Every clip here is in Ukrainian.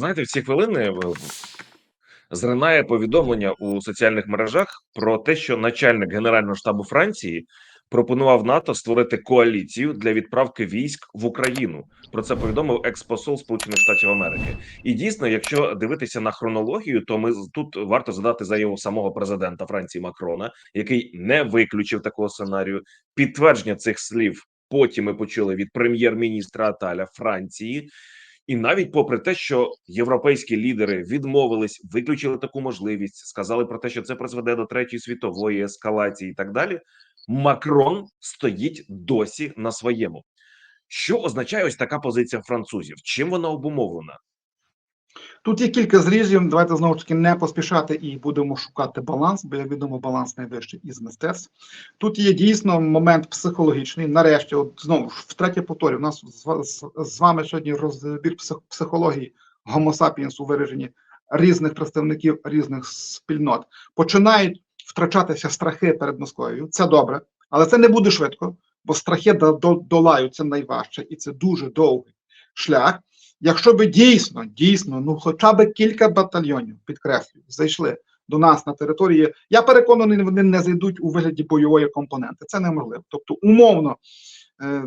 знаєте, в ці хвилини е, зринає повідомлення у соціальних мережах про те, що начальник Генерального штабу Франції пропонував НАТО створити коаліцію для відправки військ в Україну. Про це повідомив експосол Сполучених Штатів Америки. І дійсно, якщо дивитися на хронологію, то ми тут варто задати заяву самого президента Франції Макрона, який не виключив такого сценарію. Підтвердження цих слів потім ми почули від прем'єр-міністра Аталя Франції. І навіть попри те, що європейські лідери відмовились, виключили таку можливість, сказали про те, що це призведе до третьої світової ескалації, і так далі. Макрон стоїть досі на своєму. Що означає ось така позиція французів? Чим вона обумовлена? Тут є кілька зрізів. Давайте знову ж таки не поспішати і будемо шукати баланс, бо як відомо, баланс найвищий із мистецтв. Тут є дійсно момент психологічний. Нарешті, от знову ж втретє повторю, у нас з, ва- з, з вами сьогодні розбір психології Homo у вираженні різних представників різних спільнот. Починають втрачатися страхи перед Москвою. Це добре, але це не буде швидко, бо страхи до- до- долають це найважче, і це дуже довгий шлях. Якщо би дійсно, дійсно, ну хоча б кілька батальйонів, підкреслюю, зайшли до нас на території, я переконаний, вони не зайдуть у вигляді бойової компоненти. Це неможливо. Тобто, умовно, е,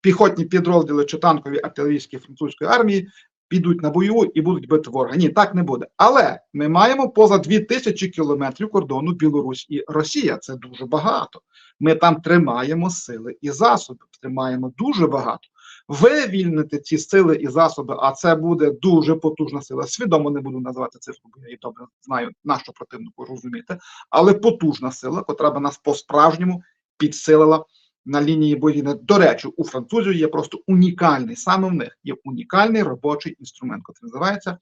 піхотні підрозділи чи танкові артилерійські французької армії підуть на бойову і будуть бити ворога. Ні, так не буде. Але ми маємо поза 2000 кілометрів кордону Білорусь і Росія. Це дуже багато. Ми там тримаємо сили і засоби, тримаємо дуже багато вивільнити ці сили і засоби, а це буде дуже потужна сила. Свідомо не буду називати цифру, бо я її добре знаю, на що противнику розуміти, але потужна сила, котра би нас по-справжньому підсилила на лінії боїни. До речі, у французів є просто унікальний, саме в них є унікальний робочий інструмент, який називається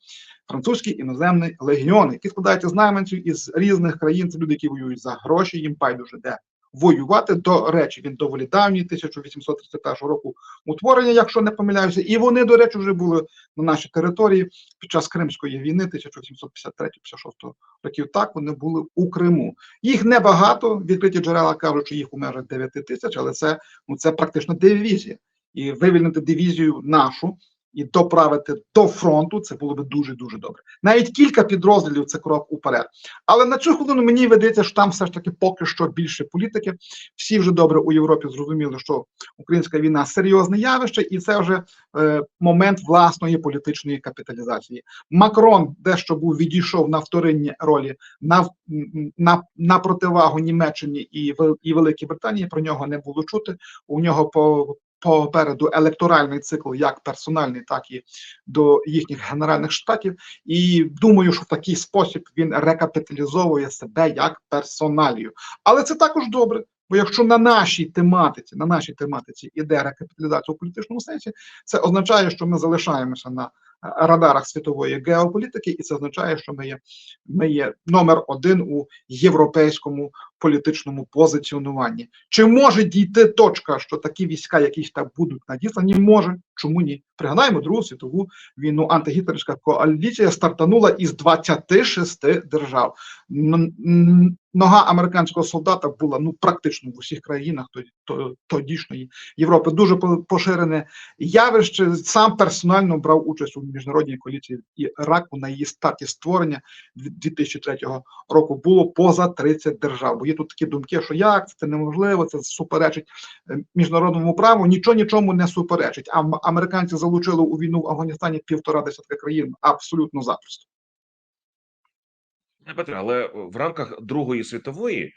французький іноземний легіон, який складається з найманців із різних країн. Це люди, які воюють за гроші, їм байдуже де воювати. До речі, він доволі давній, 1831 року утворення, якщо не помиляюся, і вони, до речі, вже були на нашій території під час Кримської війни 1853-56 років. Так вони були у Криму. Їх небагато. Відкриті джерела кажуть, що їх у межах 9 тисяч, але це ну це практично дивізія. І вивільнити дивізію нашу. І доправити до фронту це було би дуже дуже добре. Навіть кілька підрозділів це крок уперед. Але на цю хвилину мені видається, що там все ж таки поки що більше політики. Всі вже добре у Європі зрозуміли, що українська війна серйозне явище, і це вже е, момент власної політичної капіталізації. Макрон дещо був відійшов на вторинні ролі на на, на противагу Німеччині і і Великій Британії. Про нього не було чути. У нього по Попереду електоральний цикл, як персональний, так і до їхніх генеральних штатів, і думаю, що в такий спосіб він рекапіталізовує себе як персоналію. Але це також добре. Бо якщо на нашій тематиці, на нашій тематиці іде рекапіталізація у політичному сенсі, це означає, що ми залишаємося на радарах світової геополітики, і це означає, що ми є, ми є номер один у європейському політичному позиціонуванні. Чи може дійти точка, що такі війська, якісь так будуть надіслані? Може, чому ні? Пригадаємо Другу світову війну. Антигітлерівська коаліція стартанула із 26 держав. Нога американського солдата була ну практично в усіх країнах тоді- то- тодішньої Європи. Дуже по- поширене явище. Сам персонально брав участь у міжнародній коаліції Іраку на її старті створення 2003 року. Було поза 30 держав. Бо є тут такі думки, що як це неможливо, це суперечить е, міжнародному праву. Нічого нічому не суперечить. А американці залучили у війну в Афганістані півтора десятка країн абсолютно запросто. Не Петре, але в рамках Другої світової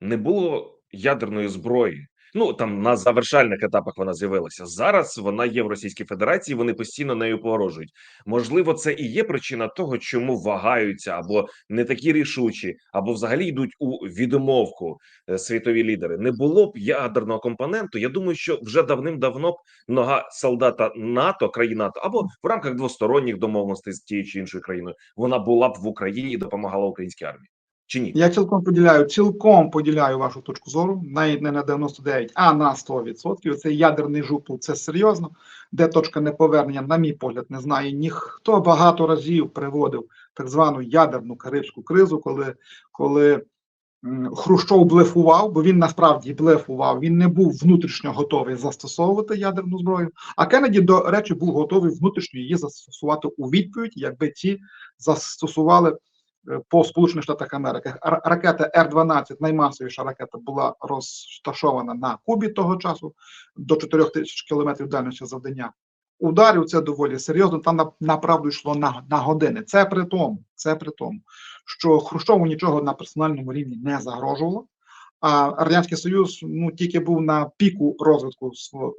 не було ядерної зброї. Ну там на завершальних етапах вона з'явилася. Зараз вона є в Російській Федерації. Вони постійно нею погрожують. Можливо, це і є причина того, чому вагаються або не такі рішучі, або взагалі йдуть у відмовку е, світові лідери. Не було б ядерного компоненту. Я думаю, що вже давним-давно б нога солдата НАТО, країн НАТО, або в рамках двосторонніх домовленостей з тією чи іншою країною, вона була б в Україні і допомагала українській армії. Чи ні? Я цілком поділяю, цілком поділяю вашу точку зору, навіть не на 99, а на 100%. Це ядерний жупл, це серйозно. Де точка неповернення, на мій погляд, не знає ніхто багато разів приводив так звану ядерну карибську кризу, коли, коли Хрущов блефував, бо він насправді блефував. Він не був внутрішньо готовий застосовувати ядерну зброю. А Кеннеді, до речі, був готовий внутрішньо її застосувати у відповідь, якби ті застосували по Сполучених Штатах Америки. Ракета Р-12, наймасовіша ракета, була розташована на Кубі того часу до 4 тисяч кілометрів дальності завдання. Ударів це доволі серйозно. Там на- направду йшло на, на години. Це при тому, це при тому, що Хрущову нічого на персональному рівні не загрожувало. А радянський союз ну тільки був на піку розвитку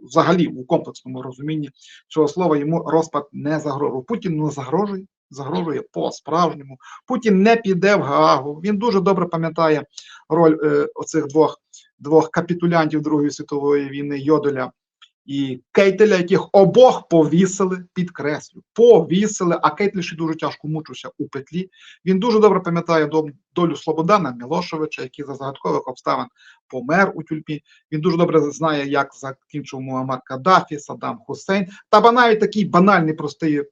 взагалі у комплексному розумінні цього слова. Йому розпад не загрожував. Путін ну загрожує, загрожує по справжньому. Путін не піде в Гаагу. Він дуже добре пам'ятає роль е, оцих двох двох капітулянтів Другої світової війни Йоделя і Кейтеля, яких обох повісили, підкреслю, повісили, а Кейтель ще дуже тяжко мучився у петлі. Він дуже добре пам'ятає долю Слободана Мілошевича, який за загадкових обставин помер у тюрмі. Він дуже добре знає, як закінчив Муаммар Каддафі, Саддам Хусейн. Та навіть такий банальний простий е,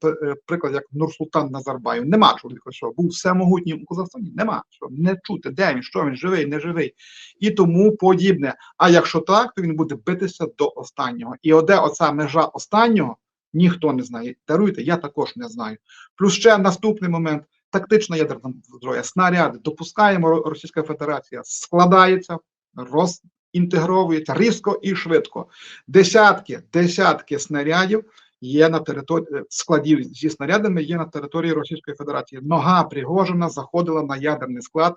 приклад, як Нурсултан Назарбаєв. Нема чоловіка, що був всемогутній у Казахстані. Нема що не чути, де він, що він живий, не живий і тому подібне. А якщо так, то він буде битися до останнього. І оде оця межа останнього ніхто не знає. Даруйте, я також не знаю. Плюс ще наступний момент. Тактична ядерна зброя, снаряди. Допускаємо, Російська Федерація складається, розінтегровується різко і швидко. Десятки, десятки снарядів є на території складів зі снарядами є на території Російської Федерації. Нога Пригожина заходила на ядерний склад.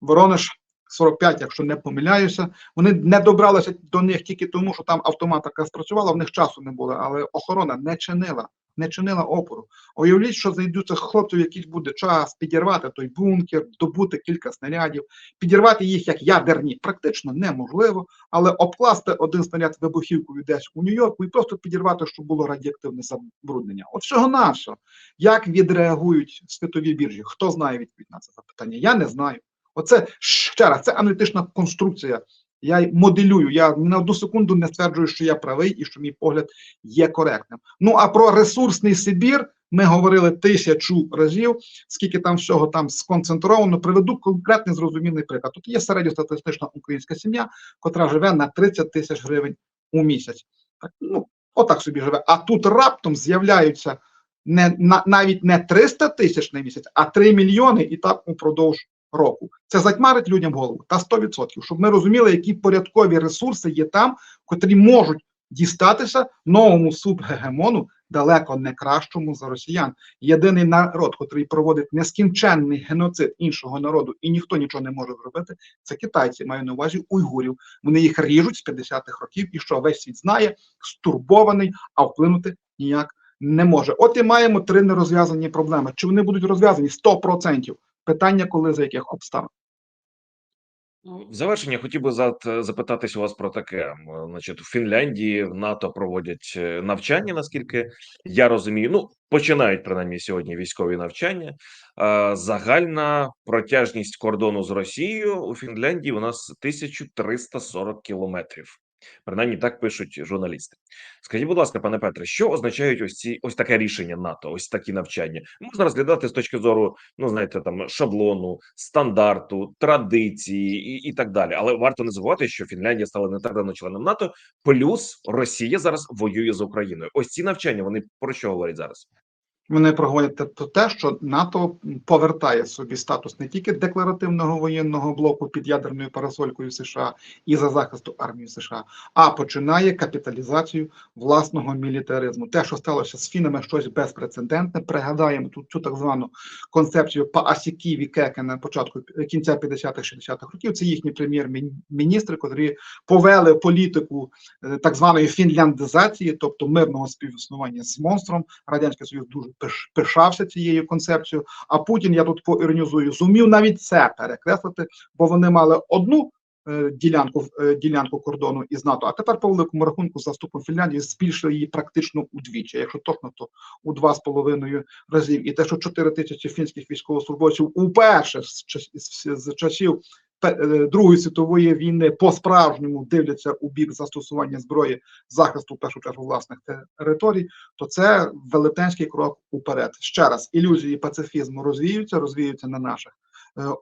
Воронеж 45, якщо не помиляюся, вони не добралися до них тільки тому, що там автоматика спрацювала, в них часу не було, але охорона не чинила, не чинила опору. Уявіть, що знайдуться хлопців, якийсь буде час підірвати той бункер, добути кілька снарядів, підірвати їх як ядерні, практично неможливо, але обкласти один снаряд вибухівкою десь у Нью-Йорку і просто підірвати, щоб було радіоактивне забруднення. От всього нашого. Як відреагують світові біржі? Хто знає відповідь на це запитання? Я не знаю. Оце ще раз, це аналітична конструкція. Я моделюю. Я на одну секунду не стверджую, що я правий і що мій погляд є коректним. Ну а про ресурсний Сибір ми говорили тисячу разів, скільки там всього там сконцентровано. Приведу конкретний зрозумілий приклад. Тут є середньостатистична українська сім'я, котра живе на 30 тисяч гривень у місяць. Так, ну, отак собі живе. А тут раптом з'являються не на навіть не 300 тисяч на місяць, а 3 мільйони, і так упродовж року. Це затьмарить людям голову та 100%, щоб ми розуміли, які порядкові ресурси є там, котрі можуть дістатися новому субгегемону, далеко не кращому за росіян. Єдиний народ, котрий проводить нескінченний геноцид іншого народу, і ніхто нічого не може зробити, це китайці, маю на увазі уйгурів. Вони їх ріжуть з 50-х років, і що весь світ знає, стурбований, а вплинути ніяк не може. От і маємо три нерозв'язані проблеми. Чи вони будуть розв'язані 100%? Питання, коли за яких обставин. В завершення хотів би зат- запитатись у вас про таке. Значить, в Фінляндії в НАТО проводять е, навчання, наскільки я розумію. Ну, починають принаймні сьогодні військові навчання. Е, Загальна протяжність кордону з Росією у Фінляндії у нас 1340 кілометрів. Принаймні так пишуть журналісти. Скажіть, будь ласка, пане Петре, що означають ось ці ось таке рішення НАТО, ось такі навчання? Можна розглядати з точки зору, ну знаєте, там шаблону, стандарту, традиції і, і так далі. Але варто не забувати, що Фінляндія стала не так давно членом НАТО. Плюс Росія зараз воює з Україною. Ось ці навчання вони про що говорять зараз? Вони проговорять те- що НАТО повертає собі статус не тільки декларативного воєнного блоку під ядерною парасолькою США і за захисту армії США, а починає капіталізацію власного мілітаризму. Те, що сталося з фінами, щось безпрецедентне. Пригадаємо тут цю так звану концепцію Паасіківі Кеке на початку кінця 50-х-60-х років. Це їхні прем'єр-міністри, котрі повели політику е, так званої фінляндизації, тобто мирного співіснування з монстром. Радянський Союз дуже пишався цією концепцією. А Путін, я тут поіронізую, зумів навіть це перекреслити, бо вони мали одну е, ділянку е, ділянку кордону із НАТО, а тепер по великому рахунку за вступом Фінляндії збільшили її практично удвічі. Якщо точно, то у два з половиною разів. І те, що 4 тисячі фінських військовослужбовців уперше з, час- з, з часів Другої світової війни по-справжньому дивляться у бік застосування зброї захисту в першу чергу власних територій, то це велетенський крок уперед. Ще раз ілюзії пацифізму розвіються, розвіються на наших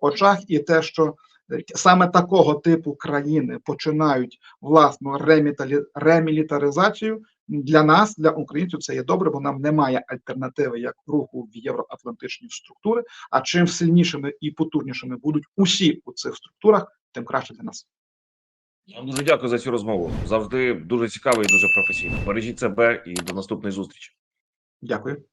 очах, і те, що е, саме такого типу країни починають власну ремілітаризацію. Для нас, для українців, це є добре, бо нам немає альтернативи як руху в євроатлантичні структури. А чим сильнішими і потужнішими будуть усі у цих структурах, тим краще для нас. Я вам дуже дякую за цю розмову. Завжди дуже цікаво і дуже професійно. Бережіть себе і до наступної зустрічі. Дякую.